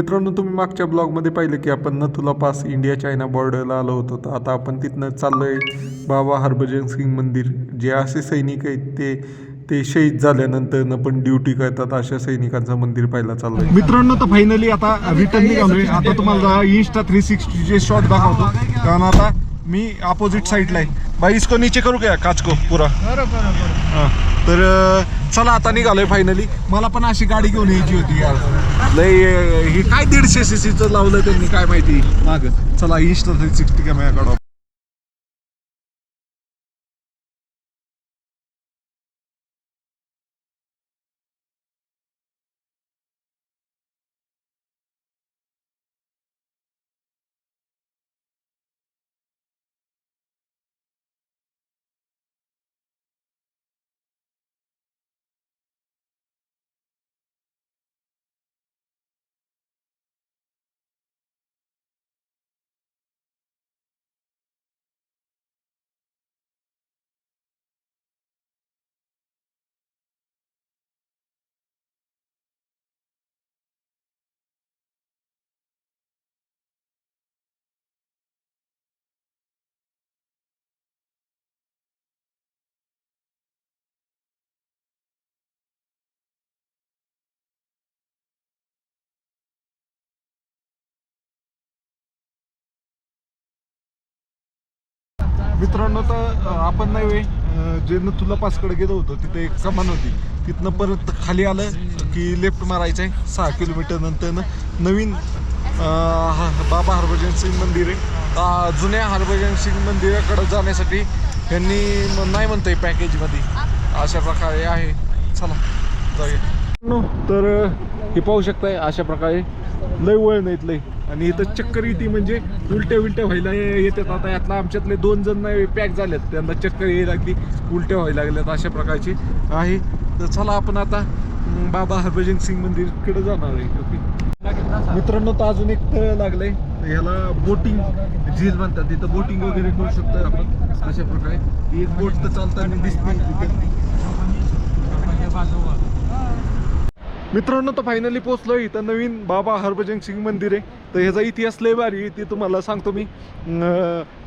मित्रांनो तुम्ही मागच्या ब्लॉगमध्ये पाहिलं की आपण नथुला पास इंडिया चायना बॉर्डरला आलो होतो. तर आता आपण तिथनं चाललोय बाबा हरभजन सिंग मंदिर. जे असे सैनिक आहेत ते ते शहीद झाल्यानंतर पण ड्युटी करतात अशा सैनिकांचं मंदिर पाहायला चाललंय. मित्रांनो तर फायनली आता रिटर्न निघालोय. आता तुम्हाला इन्स्टा थ्री सिक्स्टीचे शॉट दाखवतो. कारण आता मी अपोजिट साईडला आहे. बाई इसको नीचे करू क्या काच को पुरा हा. तर चला आता निघालोय फायनली मला पण अशी गाडी घेऊन यायची होती यार. लय हे काय दीडशे सीसीचं लावलं त्यांनी काय माहिती? माग. चला इन्स्टा थ्री सिक्स्टी कॅमेरा काढू मित्रांनो तर आपण नाही वे अं, जे तुला पासकडे गेलो होतो तिथे एक कमान होती. तिथनं परत खाली आलं की लेफ्ट मारायचं आहे सहा किलोमीटर नंतर नवीन बाबा हरभजन सिंग मंदिर आहे. जुन्या हरभजन सिंग मंदिराकडे जाण्यासाठी यांनी नाही म्हणतंय पॅकेजमध्ये अशा प्रकारे आहे. चला जाऊया. तर हे पाहू शकताय अशा प्रकारे. लय वळ नाहीत लय. आणि इथं चक्कर येते म्हणजे उलट्या उलट्या व्हायला येतात. आता यातला आमच्यातले दोन जण नाही पॅक झालेत. त्यांना चक्कर यायला लागली उलट्या व्हायला लागल्यात अशा प्रकारची आहे. तर चला आपण आता बाबा हरभजन सिंग मंदिरकडे जाणार आहे. ओके. मित्रांनो तर अजून एक तळ लागलंय. आहे ह्याला बोटिंग झील म्हणतात. तिथं बोटिंग वगैरे करू शकतो आपण अशा प्रकारे. एक बोट तर चालताना दिसते. मित्रांनो तर फायनली पोहोचलो इथं नवीन बाबा हरभजन सिंग मंदिर आहे. तर ह्याचा इतिहास लय भारी ते तुम्हाला सांगतो मी.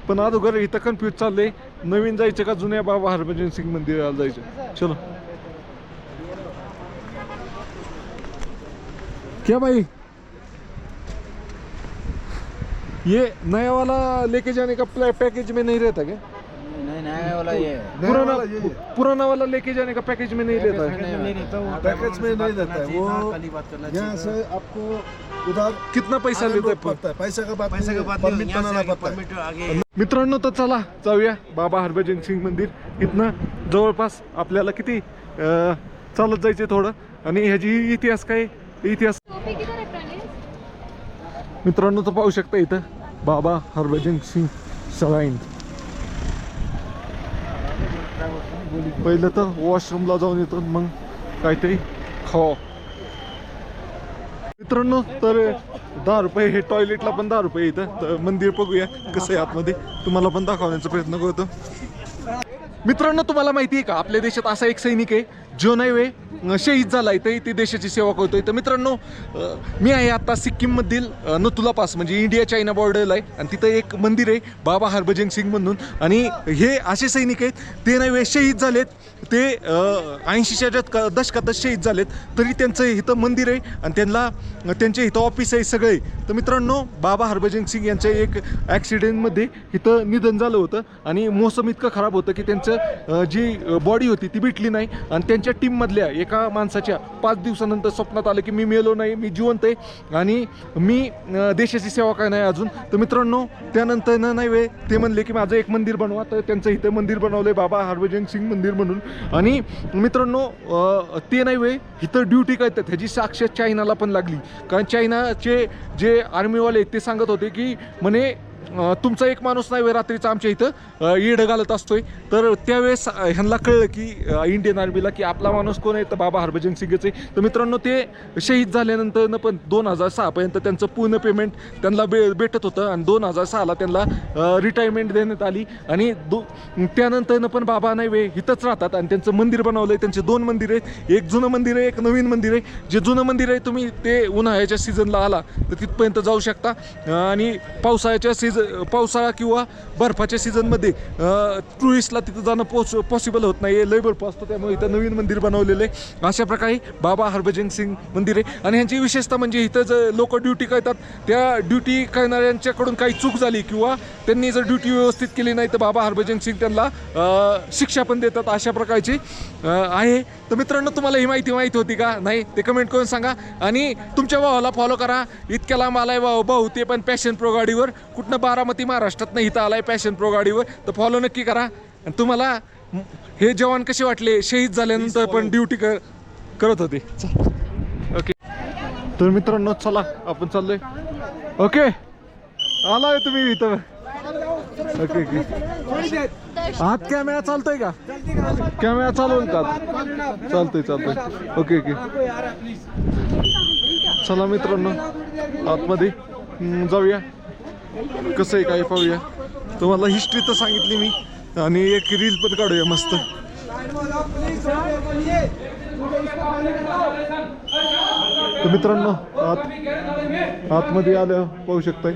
पण अगोदर इथं कन्फ्यूज चाललंय नवीन जायचं का जुन्या बाबा हरभजन सिंग मंदिराला जायचं? चलो. क्या भाई? ये नया वाला लेके जाने का पैकेज में नहीं रहता क्या? नया वाला ये। पुराना पुराना वाला लेके जाने का पैकेज में नहीं है। वो पैकेज में नहीं है। वो यहाँ से आपको उधर कितना पैसा लेता है पैसे का बात पैसे का बात परमिट बनाना पड़ता है। मित्रांनो तर चला जाऊया बाबा हरभजन सिंग मंदिर. इथनं जवळपास आपल्याला किती चालत जायचे थोडं. आणि ह्याची इतिहास काय? इतिहास मित्रांनो तर पाहू शकता इथं बाबा हरभजन सिंग सराईन पहिलं तर वॉशरूमला जाऊन येतो मग काहीतरी खावा. मित्रांनो तर दहा रुपये हे टॉयलेटला पण दहा रुपये इथं. तर मंदिर बघूया कसं आहे आतमध्ये. तुम्हाला पण दाखवण्याचा प्रयत्न करतो. मित्रांनो तुम्हाला माहिती आहे का? आपल्या देशात असा एक सैनिक आहे जो नाही वे शहीद झाला. तरी ते देशाची सेवा करतो तर मित्रांनो मी आहे आता सिक्कीममधील अं, नथुला पास म्हणजे इंडिया चायना बॉर्डरला आहे. आणि तिथं एक मंदिर आहे बाबा हरभजन सिंग म्हणून. आणि हे असे सैनिक आहेत ते नाही शहीद झालेत. ते ऐंशीच्या दशक दशकातच शहीद झालेत. तरी त्यांचं इथं मंदिर आहे आणि त्यांना त्यांचे इथं ऑफिस आहे सगळे. तर मित्रांनो बाबा हरभजन सिंग यांच्या एक ॲक्सिडेंटमध्ये इथं निधन झालं होतं. आणि मोसम इतकं खराब होतं की त्यांचं जी बॉडी होती ती भेटली नाही. आणि त्यांच्या टीममधल्या एका एका माणसाच्या पाच दिवसानंतर स्वप्नात आलं की मी मेलो नाही मी जिवंत आहे आणि मी देशाची सेवा काय नाही अजून. तर मित्रांनो त्यानंतर न नाही वे ते म्हणले की माझं एक मंदिर बनवा. तर त्यांचं इथं मंदिर बनवलंय बाबा हरभजन सिंग मंदिर म्हणून. आणि मित्रांनो ते नाही वे इथं ड्युटी करतात. ह्याची साक्ष चायनाला पण लागली. कारण चायनाचे जे आर्मीवाले ते सांगत होते की म्हणे तुमचा एक माणूस नाही वेळ रात्रीचा आमच्या इथं. अं, येडं घालत असतोय. तर त्यावेळेस ह्यांना कळलं की इंडियन आर्मीला की आपला माणूस कोण आहे? तर बाबा हरभजन सिंगच आहे. तर मित्रांनो ते शहीद झाल्यानंतर पण दोन हजार सहापर्यंत त्यांचं पूर्ण पेमेंट त्यांना बे भेटत होतं. आणि दोन हजार सहाला त्यांना रिटायरमेंट देण्यात आली. आणि दो त्यानंतरनं पण बाबा नाही वे इथंच राहतात. आणि त्यांचं मंदिर बनवलं आहे त्यांचे दोन मंदिर आहेत. एक जुनं मंदिर आहे एक नवीन मंदिर आहे. जे जुनं मंदिर आहे तुम्ही ते उन्हाळ्याच्या सीझनला आला तर तिथपर्यंत जाऊ शकता. आणि पावसाळ्याच्या सीझन पावसाळा किंवा बर्फाच्या सीझनमध्ये टुरिस्टला तिथं जाणं पोच पॉसिबल होत नाही आहे लय बर्फ असतो त्यामुळे इथं नवीन मंदिर बनवलेलं आहे. अशा प्रकारे बाबा हरभजन सिंग मंदिर आहे. आणि ह्यांची विशेषता म्हणजे इथं जर लोक ड्युटी करतात त्या ड्युटी करणाऱ्यांच्याकडून काही चूक झाली किंवा त्यांनी जर ड्युटी व्यवस्थित केली नाही तर बाबा हरभजन सिंग त्यांना शिक्षा पण देतात अशा प्रकारची आहे. तर मित्रांनो तुम्हाला ही माहिती माहिती होती का? नाही ते कमेंट करून सांगा. आणि तुमच्या भावाला फॉलो करा. इतक्या लांब आलाय भाऊ. भाऊ ते पण पॅशन प्रो गाडीवर. कुठनं बारामती महाराष्ट्रात इथं आलाय पॅशन प्रो गाडीवर. तर फॉलो नक्की करा. आणि तुम्हाला हे जवान कसे वाटले? शहीद झाल्यानंतर पण ड्युटी कर करत होते. ओके तर मित्रांनो चला आपण चाललोय. ओके आलाय तुम्ही इथं. ओके ओके आत कॅमेरा चालतोय का? कॅमेरा चालवून का चालतोय चालतोय. ओके ओके चला मित्रांनो आतमध्ये जाऊया. कसं आहे काय पाहूया. तुम्हाला हिस्ट्री तर सांगितली मी. आणि एक रील पण काढूया मस्त. तर मित्रांनो आत आतमध्ये आलं पाहू शकताय.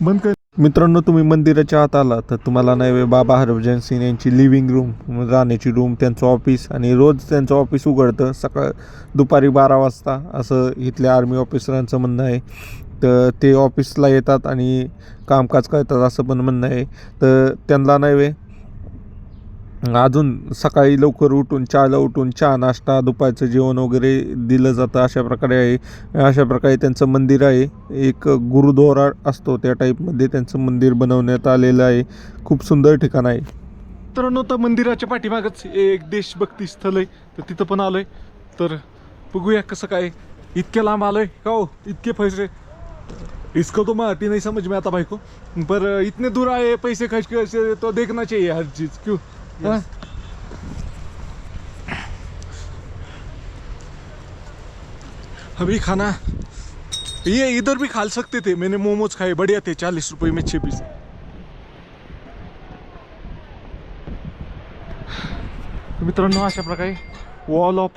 बंद काय मित्रांनो तुम्ही मंदिराच्या आत आला तर तुम्हाला नाही बाबा हरभजन सिंग यांची लिव्हिंग रूम राहण्याची रूम त्यांचं ऑफिस आणि रोज त्यांचं ऑफिस उघडतं. सकाळ दुपारी बारा वाजता असं इथल्या आर्मी ऑफिसरांचं म्हणणं आहे. तर ते ऑफिसला येतात आणि कामकाज करतात असं पण म्हणणं आहे. तर त्यांना नव्हे अजून सकाळी लवकर उठून चहाला उठून चहा नाश्ता दुपारचं जेवण वगैरे दिलं जातं अशा प्रकारे आहे. अशा प्रकारे त्यांचं मंदिर आहे. एक गुरुद्वारा असतो त्या टाईपमध्ये त्यांचं मंदिर बनवण्यात आलेलं आहे. खूप सुंदर ठिकाण आहे. मित्रांनो तर मंदिराच्या पाठीमागच एक देशभक्ती स्थळ आहे. तर तिथं पण आलोय. तर बघूया कसं काय इतक्या लांब आलोय. का हो इतके पैसे. इसको तो मराठी नहीं समझ में आता भाई को पर इतने दूर आए पैसे खर्च कसे तो देखना चाहिए हर चीज. क्यों? Yes. अभी खाना। ये इधर भी खा सकते थे। मैंने मोमोज खाए बढ़िया थे चालीस रुपए में छः पीस। मित्रांनो अशा प्रकारे वॉल ऑफ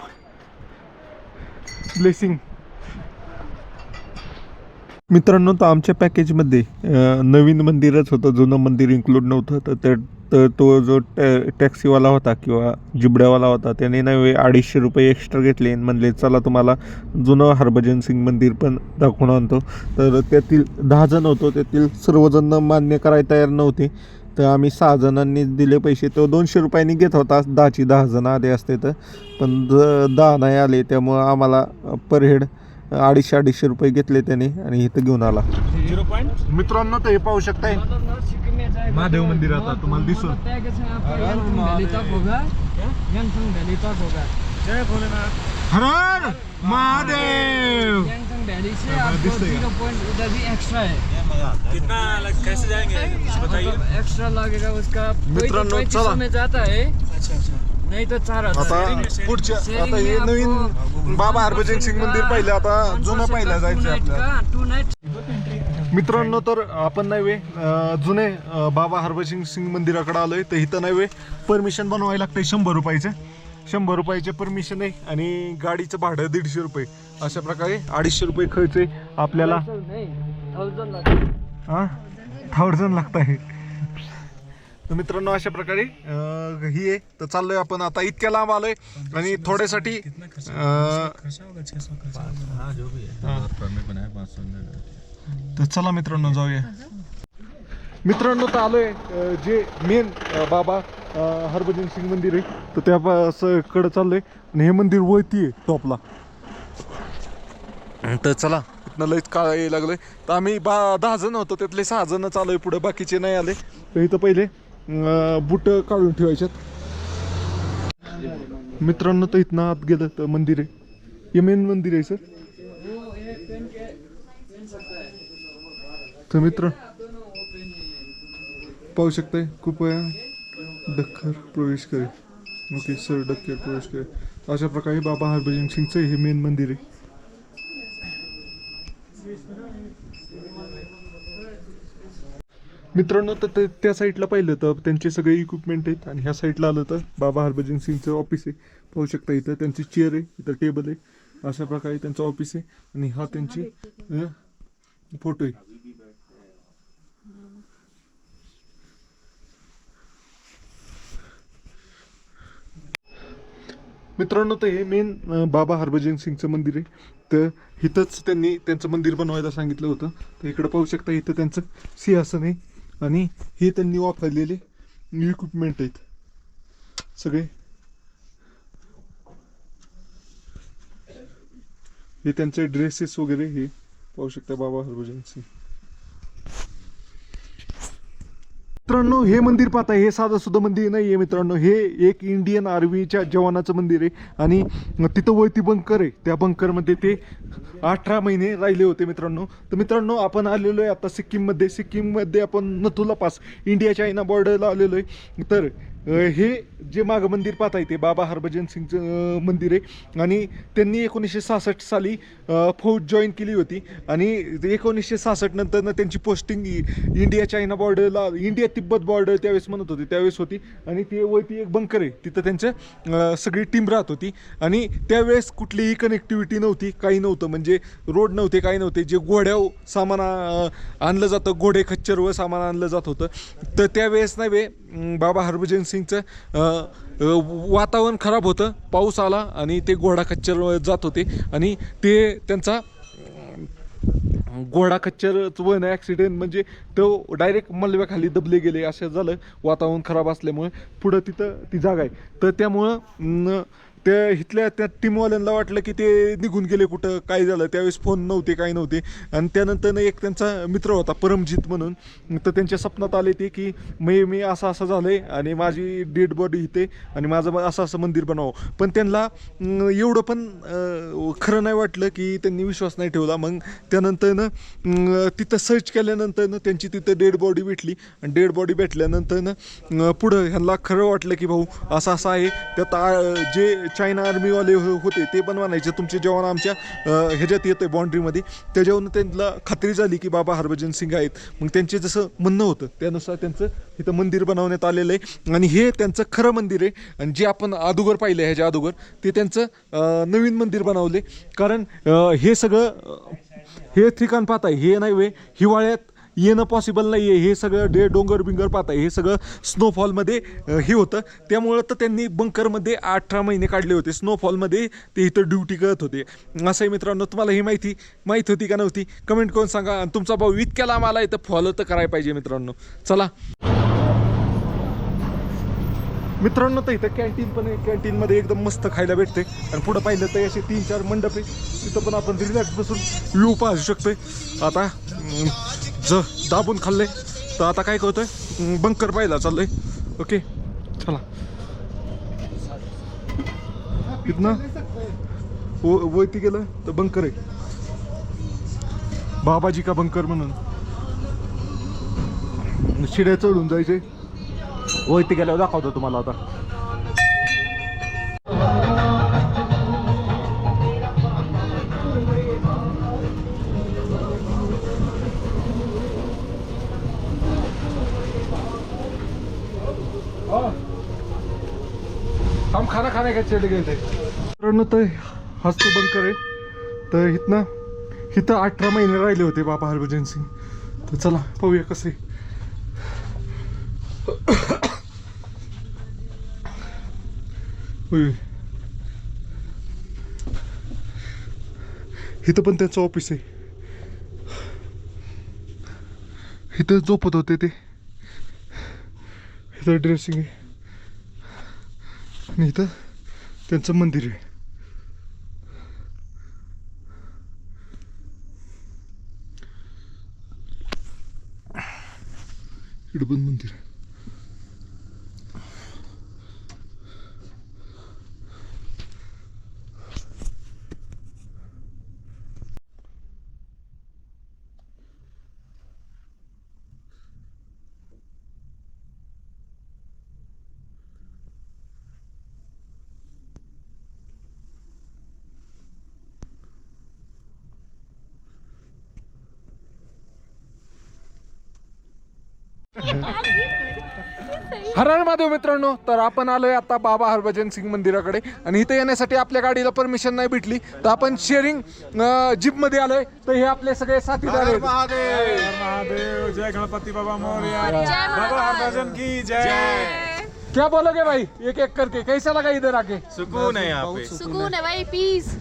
ब्लेसिंग मित्रांनो तर आमच्या पॅकेजमध्ये नवीन मंदिरच होतं जुनं मंदिर इन्क्लूड नव्हतं तर तर तो जो टॅ टॅक्सीवाला होता किंवा जिबड्यावाला होता त्याने नव्हे अडीचशे रुपये एक्स्ट्रा घेतले आणि म्हणले चला तुम्हाला जुनं हरभजन सिंग मंदिर पण दाखवून आणतो. तर त्यातील दहा जण होतो. त्यातील सर्वजण मान्य करायला तयार नव्हते. तर आम्ही सहा जणांनी दिले पैसे. तो दोनशे रुपयांनी घेत होता. दहाची दहा जणं आले असते तर. पण द दहा नाही आले त्यामुळं आम्हाला पर हेड अडीचशे अडीचशे रुपये घेतले त्याने आणि इथं घेऊन आला. मित्रांनो ते हे पाहू शकताय. महादेव मंदिर आता तुम्हाला दिसून. हर हर महादेव? उधर भी एक्स्ट्रा है कितना कैसे जाएंगे? बताइए. एक्स्ट्रा लगेगा उसका. मित्रांनो, चला. में जाता है नहीं तो चार आता पुढच्या आता हे नवीन बाबा हरभजन सिंग मंदिर पाहिलं आता जुनं पाहिलं जायचं आपल्याला. टू नाईट मित्रांनो तर आपण नाही वे अं, जुने बाबा हरभजन सिंग मंदिराकडे आलोय तर इथं नाही वे परमिशन बनवायला लागतंय शंभर रुपयाचं. शंभर रुपयाचे परमिशन आहे आणि गाडीचं भाडं दीडशे रुपये. अशा प्रकारे अडीचशे रुपये खर्च आहे आपल्याला. हा? थाउजंड लागत आहे तर मित्रांनो अशा प्रकारे अं, ही आहे तर चाललोय आपण आता. इतक्या लांब आलोय आणि थोड्यासाठी अं, तर चला मित्रांनो जाऊया. मित्रांनो तर आलोय अं, जे मेन बाबा अं, हरभजन सिंग मंदिर आहे. तर त्या असं कडं चाललंय आणि हे मंदिर वळती आहे टॉपला. तर चला इथनं लयच काळ यायला लागलंय. तर आम्ही बा दहा जण होतो त्यातले सहा जण चालू पुढे बाकीचे नाही आले. तर इथं पहिले बुट काढून ठेवायच्यात. मित्रांनो तर इथनं आत गेलं तर मंदिर आहे. हे मेन मंदिर आहे सर तर मित्र पाहू शकताय कृपया डक्कर प्रवेश करे ओके सर डक्कर प्रवेश करे अशा प्रकारे बाबा हरभजन सिंगचं हे मेन मंदिर आहे. मित्रांनो तर ते- त्या साईडला पाहिलं तर त्यांचे सगळे इक्विपमेंट आहेत आणि ह्या साईडला आलं तर बाबा हरभजन सिंगचं ऑफिस आहे. पाहू शकता इथं त्यांची चेअर आहे इथं टेबल आहे. अशा प्रकारे त्यांचं ऑफिस आहे. आणि हा त्यांची फोटो आहे. मित्रांनो तर हे मेन बाबा हरभजन सिंगचं मंदिर आहे. तर इथंच त्यांनी त्यांचं मंदिर बनवायला सांगितलं होतं. तर इकडं पाहू शकता इथं त्यांचं सिंहासन आहे. आणि हे त्यांनी वापरलेले इक्विपमेंट आहेत. सगळे. हे त्यांचे ड्रेसेस वगैरे हे पाहू शकता बाबा हरभजन सिंग मित्रांनो हे मंदिर पाहता हे साधं सुद्धा मंदिर नाही आहे मित्रांनो. हे एक इंडियन आर्मीच्या जवानाचं मंदिर आहे. आणि तिथं वरती बंकर आहे. त्या बंकरमध्ये ते अठरा महिने राहिले होते मित्रांनो. तर मित्रांनो आपण आलेलो आहे आता सिक्कीममध्ये. सिक्कीममध्ये आपण नथुला पास इंडिया चायना बॉर्डरला आलेलो आहे. तर हे जे मागं मंदिर पाहता येते बाबा हरभजन सिंगचं मंदिर आहे. आणि त्यांनी एकोणीसशे सहासष्ट साली फौज जॉईन केली होती. आणि एकोणीसशे सहासष्ट नंतर त्यांची पोस्टिंग इंडिया चायना बॉर्डरला इंडिया तिब्बत बॉर्डर त्यावेळेस म्हणत होती त्यावेळेस होती. आणि ते वरती एक बंकर आहे. तिथं त्यांचं सगळी टीम राहत होती. आणि त्यावेळेस कुठलीही कनेक्टिव्हिटी नव्हती काही नव्हतं. म्हणजे रोड नव्हते काही नव्हते. जे घोड्या सामान आणलं जातं घोडे खच्चरवर सामान आणलं जात होतं. तर त्यावेळेस नव्हे बाबा हरभजन सिंग रेसिंगचं वातावरण खराब होतं पाऊस आला आणि ते घोडा खच्चरवर जात होते आणि ते त्यांचा घोडा खच्चर वन ॲक्सिडेंट म्हणजे तो डायरेक्ट मलव्याखाली दबले गेले असं झालं. वातावरण खराब असल्यामुळे पुढं तिथं ती जागा आहे. तर त्यामुळं त्या इथल्या त्या टीमवाल्यांना वाटलं की ते निघून गेले कुठं काय झालं? त्यावेळेस फोन नव्हते काय नव्हते. आणि त्यानंतर एक त्यांचा मित्र होता परमजित म्हणून. तर त्यांच्या स्वप्नात आले ते की मी मी असं असं झालं आहे आणि माझी डेड बॉडी इथे आणि माझं असं असं मंदिर बनावं पण त्यांना एवढं पण खरं नाही वाटलं की त्यांनी विश्वास नाही ठेवला. मग त्यानंतरनं तिथं सर्च केल्यानंतरनं त्यांची तिथं डेड बॉडी भेटली. आणि डेड बॉडी भेटल्यानंतरनं पुढं ह्यांना खरं वाटलं की भाऊ असं असं आहे. त्यात आ- जे चायना आर्मीवाले हो- होते ते पण म्हणायचे तुमचे जवान आमच्या ह्याच्यात ह्याच्यात आहे बाउंड्रीमध्ये त्याच्यावरून त्यांना खात्री झाली की बाबा हरभजन सिंग आहेत. मग त्यांचे जसं म्हणणं होतं त्यानुसार त्यांचं इथं मंदिर बनवण्यात आलेलं आहे. आणि हे त्यांचं खरं मंदिर आहे. आणि जे आपण अदोगर पाहिलं आहे ह्याच्या अदोगर ते त्यांचं नवीन मंदिर बनवले कारण हे सगळं हे ठिकाण पाहताय हे नाही वे हिवाळ्यात येणं पॉसिबल नाही आहे हे सगळं डे डोंगर बिंगर पाहताय हे सगळं स्नोफॉलमध्ये हे होतं. त्यामुळं तर त्यांनी बंकरमध्ये अठरा महिने काढले होते. स्नोफॉलमध्ये ते इथं ड्युटी करत होते. असं आहे मित्रांनो तुम्हाला ही माहिती माहीत होती का नव्हती? कमेंट करून सांगा. तुमचा भाऊ इतक्या लांब आला इथं फॉलो तर करायला पाहिजे मित्रांनो. चला. मित्रांनो तर इथं कॅन्टीन पण आहे. कॅन्टीनमध्ये एकदम मस्त खायला भेटते आणि पुढं पाहिलं तर असे तीन चार मंडप. आहे तिथं पण आपण रिलॅक्स बसून व्ह्यू पाहू शकतोय. आता ज दाबून खाल्ले तर आता काय करतोय? बंकर पाहिला चाललंय. ओके चला. इथनं व वरती गेलं तर बंकर आहे. बाबाजी का बंकर म्हणून. शिड्या चढून जायचे वरती गेल्यावर दाखवतो तुम्हाला आता. हम खाना खाने का चले गए थे मित्रांनो तर बंकर आहे तर इथनं इथं अठरा महिने राहिले होते बाबा हरभजन सिंग. तर चला पाहूया कसे होय इथं पण त्यांचं ऑफिस आहे. इथं झोपत होते ते. इथं ड्रेसिंग आहे. आणि इथं त्यांचं मंदिर आहे. इकडं पण मंदिर आहे हर हर महादेव मित्रांनो तर आपण आलोय आता बाबा हरभजन सिंग मंदिराकडे. आणि इथे येण्यासाठी आपल्या गाडीला परमिशन नाही भेटली. तर आपण शेअरिंग जीपमध्ये आलोय. तर हे आपले सगळे साथीदार आहेत. महादेव. जय गणपति बाबा मोरया. बाबा हरभजन की जय. क्या बोलोगे भाई? एक एक करके. कैसा लगा इधर आके? सुकून है यहाँ पे सुकून है। भाई पीस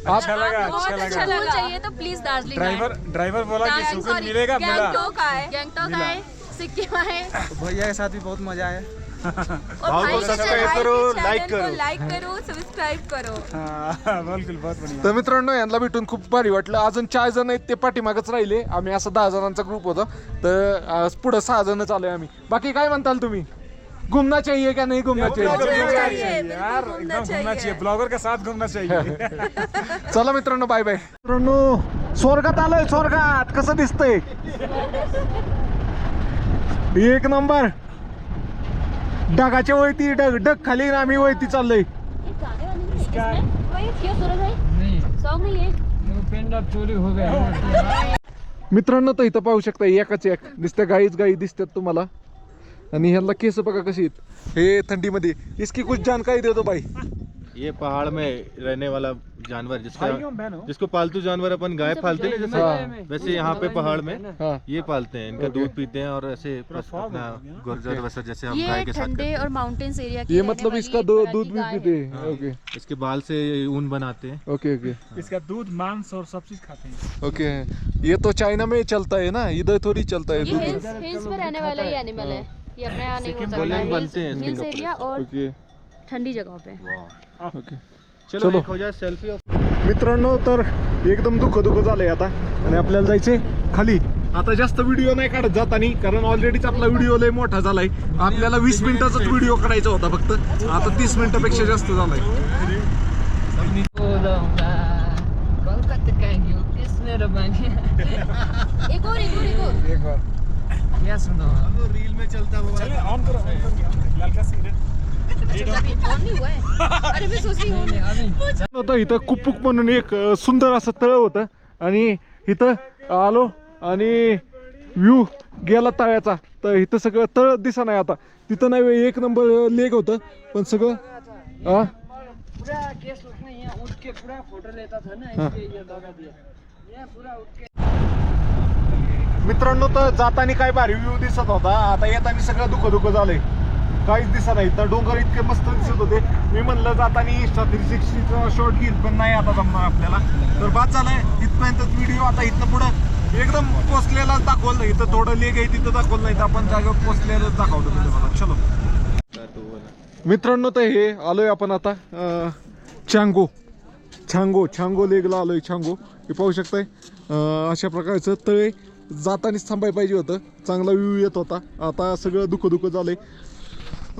अच्छा लगा अच्छा अच्छा लगा। चाहिए तो प्लीज दार्जिलिंग ड्राइवर ड्राइवर बोला कि सुकून मिलेगा मिला। गैंगटॉक आए। सिक्किम आए? भैया के साथ भी बहुत मजा आया। भाव को सब्सक्राइब करो लाइक करो। लाईक करो सबस्क्राईब करो। हाँ, बिल्कुल बहुत बढ़िया। तर मित्रांनो यांना भेटून खूप भारी वाटलं. अजून चार जण आहेत ते पाठीमागच राहिले. आम्ही असं दहा जणांचा ग्रुप होता. तर आज पुढं सहा जणच आलोय आम्ही. बाकी काय म्हणताल तुम्ही? घुमना चाहिए क्या नहीं घुमना चाहिए घूमना चाहिए यार एकदम घूमना चाहिए ब्लॉगर के साथ घूमना चाहिए चला मित्रांनो बाय बाय मित्रांनो स्वर्गात आलोय स्वर्गात. कसं दिसतंय? एक नंबर. ढगाच्या वळती डग डग खाली आणि आम्ही वळती चाललोय. है है. मित्रांनो तर इथं पाहू शकता एकाच एक. नुसत्या गाईच गाई दिसतात तुम्हाला. आणि ह्याला केस बघा कशी आहेत. हे थंडीमध्ये. इसकी कुछ जानकारी दे दो भाई. ये पहाड़ में रहने वाला जानवर जिसका जिसको पालतू जानवर अपन गाय पालते हैं ना हाँ। जैसे वैसे यहाँ पे पहाड़ में हाँ। ये पालते हैं इनका दूध पीते हैं और ऐसे अपना गुर्जर वसर जैसे हम गाय के साथ और माउंटेन्स एरिया ये मतलब इसका दूध भी पीते हैं। ओके। इसके बाल से ऊन बनाते हैं। Okay okay. इसका दूध मांस और सब चीज़ खाते हैं। ओके। ये तो चाइना में चलता है ना इधर थोड़ी चलता है दूध। हिल्स में रहने वाला ही एनिमल है। ये अपने यहाँ नहीं हो बनते हैं ठंडी जगहों पे। ओके चलो। एक हो जाए सेल्फी मित्रांनो तर एकदम दुःख दुःख झालंय आता. आणि आपल्याला जायचंय खाली. आता जास्त व्हिडिओ नाही काढत जातानी कारण ऑलरेडीच आपला व्हिडिओ लय मोठा झालाय. आपल्याला वीस मिनिटाचाच व्हिडिओ काढायचा होता फक्त. आता तीस मिनिटापेक्षा जास्त झालाय. एक और एक और एक और रील में चलता सिगरेट इथं कुप्पुक म्हणून एक सुंदर असं तळ होतं. आणि इथं आलो आणि व्ह्यू गेला तळ्याचा. तर इथं सगळं तळ दिसा नाही आता. तिथं नाही एक नंबर लेक होतं. पण सगळं हा मित्रांनो तर जाताना काय भारी व्ह्यू दिसत होता. आता येताना सगळं दुःख दुःख झालंय. काहीच दिसत नाही. तर डोंगर इतके मस्त दिसत होते. मी म्हणलं जाताना इंस्टा थ्री सिक्स्टीचा शॉर्ट घेईल पण नाही आता जमणार आपल्याला. तर बाद झालंय. इथपर्यंतच व्हिडिओ आता इथनं पुढं एकदम पोचलेलाच दाखवलं. नाही इथं थोडं लेग आहे तिथं दाखवलं नाही. तर आपण जागेवर पोचलेलंच दाखवतो तुम्हाला. चलो. मित्रांनो तर हे आलोय आपण आता चांगो. छांगो छांगो लेगला आलोय छांगो हे पाहू शकताय अशा प्रकारचं तळे जातानीच थांबाय पाहिजे होतं. चांगला व्ह्यू येत होता. आता सगळं दुःख दुःख झालंय.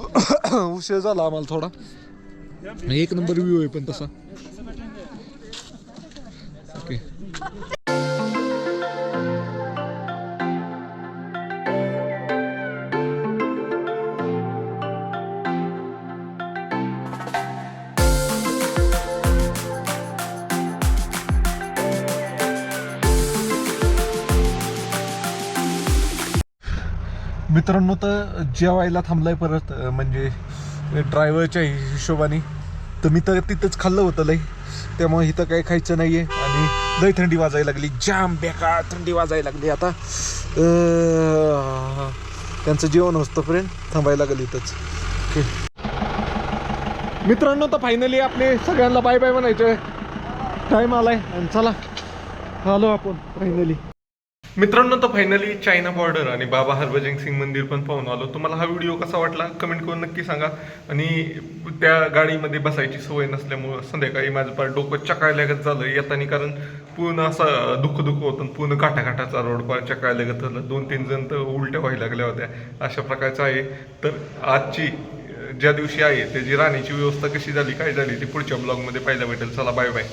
उशीर झाला आम्हाला थोडा. एक नंबर व्ह्यू आहे पण तसा. ओके मित्रांनो तर जेवायला थांबलाय परत म्हणजे ड्रायव्हरच्या हिशोबाने. तर मी तर तिथंच खाल्लं होतं लय. त्यामुळे इथं काही खायचं नाही आहे आणि लय थंडी वाजायला लागली. जाम बेकार थंडी वाजायला लागली आता. त्यांचं जेवण होतोपर्यंत थांबायला लागलं इथंच. ओके मित्रांनो तर फायनली आपले सगळ्यांना बाय बाय म्हणायचं टाईम आलाय. आणि चला. आलो आपण फायनली मित्रांनो तर फायनली चायना बॉर्डर आणि बाबा हरभजन सिंग मंदिर पण पाहून आलो. तुम्हाला हा व्हिडिओ कसा वाटला? कमेंट करून नक्की सांगा. आणि त्या गाडीमध्ये बसायची सवय नसल्यामुळं संध्याकाळी माझं पार डोकं चकायलागत झालं. येताना कारण पूर्ण असं दुःख दुःख होतं पूर्ण काठाकाठाचा रोड पार चकायलागत झालं. दोन तीन जण तर उलट्या व्हायला लागल्या होत्या. अशा प्रकारचं आहे. तर आजची ज्या दिवशी आहे त्याची राहण्याची व्यवस्था कशी झाली काय झाली ती पुढच्या ब्लॉगमध्ये पाहायला भेटेल. चला बाय बाय